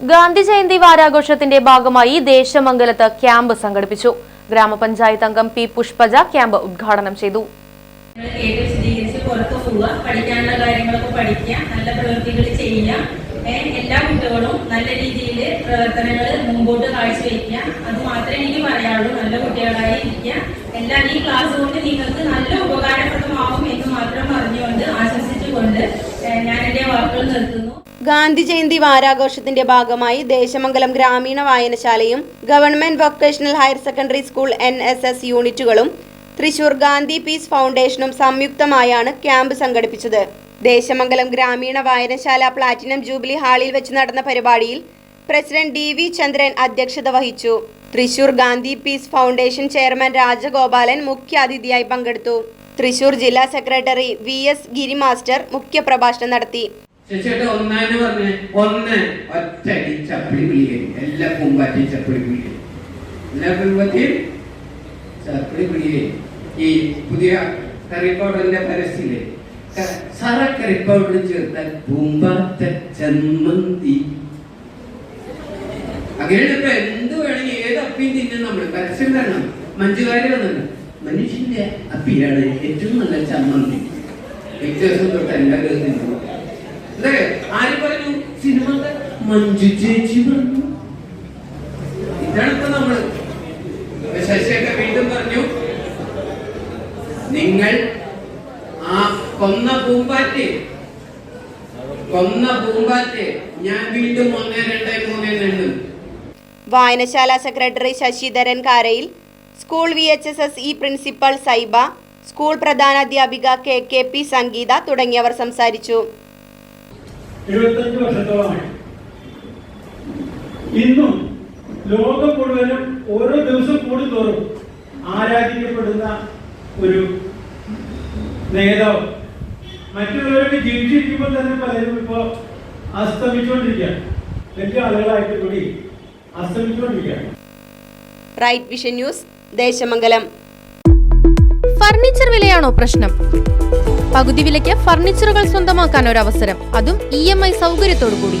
ഗാന്ധി ജയന്തി വാരാഘോഷത്തിന്റെ ഭാഗമായി ദേശമംഗലത്ത് ക്യാമ്പ് സംഘടിപ്പിച്ചു. ഗ്രാമപഞ്ചായത്ത് അംഗം പി പുഷ്പജ ക്യാമ്പ് ഉദ്ഘാടനം ചെയ്തു. പഠിക്കാനുള്ള കാര്യങ്ങളൊക്കെ പഠിക്കുക നല്ല പ്രവൃത്തികൾ ചെയ്യുക. എല്ലാ കുട്ടികളും നല്ല രീതിയിൽ പ്രവർത്തനങ്ങൾ മുമ്പോട്ട് കാഴ്ചവെക്കുക. അത് മാത്രമേ എനിക്ക് പറയാനുള്ളൂ. നല്ല കുട്ടികളായി ഇരിക്കുക. എല്ലാം ഈ ക്ലാസ് കൊണ്ട് നിങ്ങൾക്ക് നല്ല ഉപകാരപ്രദമാവും ഗാന്ധി ജയന്തി വാരാഘോഷത്തിന്റെ ഭാഗമായി ദേശമംഗലം ഗ്രാമീണ വായനശാലയും government vocational higher secondary school N S S യൂണിറ്റുകളും തൃശൂർ ഗാന്ധി പീസ് ഫൗണ്ടേഷനും സംയുക്തമായാണ് ക്യാമ്പ് സംഘടിപ്പിച്ചത്. ദേശമംഗലം ഗ്രാമീണ വായനശാല പ്ലാറ്റിനം ജൂബിലി ഹാളിൽ വെച്ച് നടന്ന പരിപാടിയിൽ പ്രസിഡന്റ് ഡി വി ചന്ദ്രൻ അധ്യക്ഷത വഹിച്ചു. Thrissur Gandhi peace foundation chairman Rajagopalan മുഖ്യാതിഥിയായി പങ്കെടുത്തു. തൃശൂർ ജില്ലാ സെക്രട്ടറി വി എസ് ഗിരിമാസ്റ്റർ മുഖ്യപ്രഭാഷണം നടത്തി. ചേച്ചിയുടെ ഒന്നാന്ന് പറഞ്ഞ? ഒന്ന് ഒറ്റടി ചപ്പിളി പിടിക്കും എല്ലാ പൂമ്പാറ്റി ചപ്പിളി പിടിക്കും എല്ലാ പൂമ്പാറ്റിയും ചപ്പിളി പിടിക്കും ഈ പുതിയ കറിക്കോടന്റെ പരസ്യമില്ലേ? ക- സറ പൗഡർ ചേർത്താൽ പൂമ്പാറ്റ ചമ്മന്തി. അങ്ങനെയാണ് ഇപ്പൊ എന്ത് വേണമെങ്കിൽ ഏത് അപ്പിയും തിന്നും നമ്മൾ പരസ്യം തരണം. മഞ്ജുകാരി വന്നത് മനുഷ്യന്റെ അപ്പിയാണ് ഏറ്റവും നല്ല ചമ്മന്തി. വ്യത്യാസം തൊട്ട് എല്ലാ തിന്നു മഞ്ജു ചേച്ചി പറഞ്ഞു. ഇതാണ് ഇപ്പൊ നമ്മൾ ശശിയൊക്കെ വീണ്ടും പറഞ്ഞു. നിങ്ങൾ ആ കൊന്ന പൂമ്പാറ്റ് കൊന്ന പൂമ്പാറ്റ് ഞാൻ വീണ്ടും ഒന്ന് രണ്ട് മൂന്ന് എണ്ണും വായനശാല secretary Sasidharan Karayil school V H S S E principal Saiba school പ്രധാനാധ്യാപിക K K P Sangeetha തുടങ്ങിയവർ സംസാരിച്ചു. എഴുപത്തഞ്ച് വർഷത്തോളമായി. ഇന്നും ലോകം മുഴുവനും ഓരോ ദിവസം കൂടുന്തോറും ആരാധിക്കപ്പെടുന്ന ഒരു നേതാവ്. മറ്റുള്ളവരൊക്കെ ജീവിച്ചിരിക്കുമ്പോൾ തന്നെ പലരും ഇപ്പോ അസ്തമിച്ചുകൊണ്ടിരിക്കുകയാണ് വലിയ ആളുകളായിട്ട് കൂടി അസ്തമിച്ചുകൊണ്ടിരിക്കുകയാണ് right vision news Desamangalam. Furniture വിലയാണോ പ്രശ്നം? പകുതി വിലയ്ക്ക് ഫർണിച്ചറുകൾ സ്വന്തമാക്കാൻ ഒരു അവസരം അതും ഇ എം ഐ സൗകര്യത്തോടു കൂടി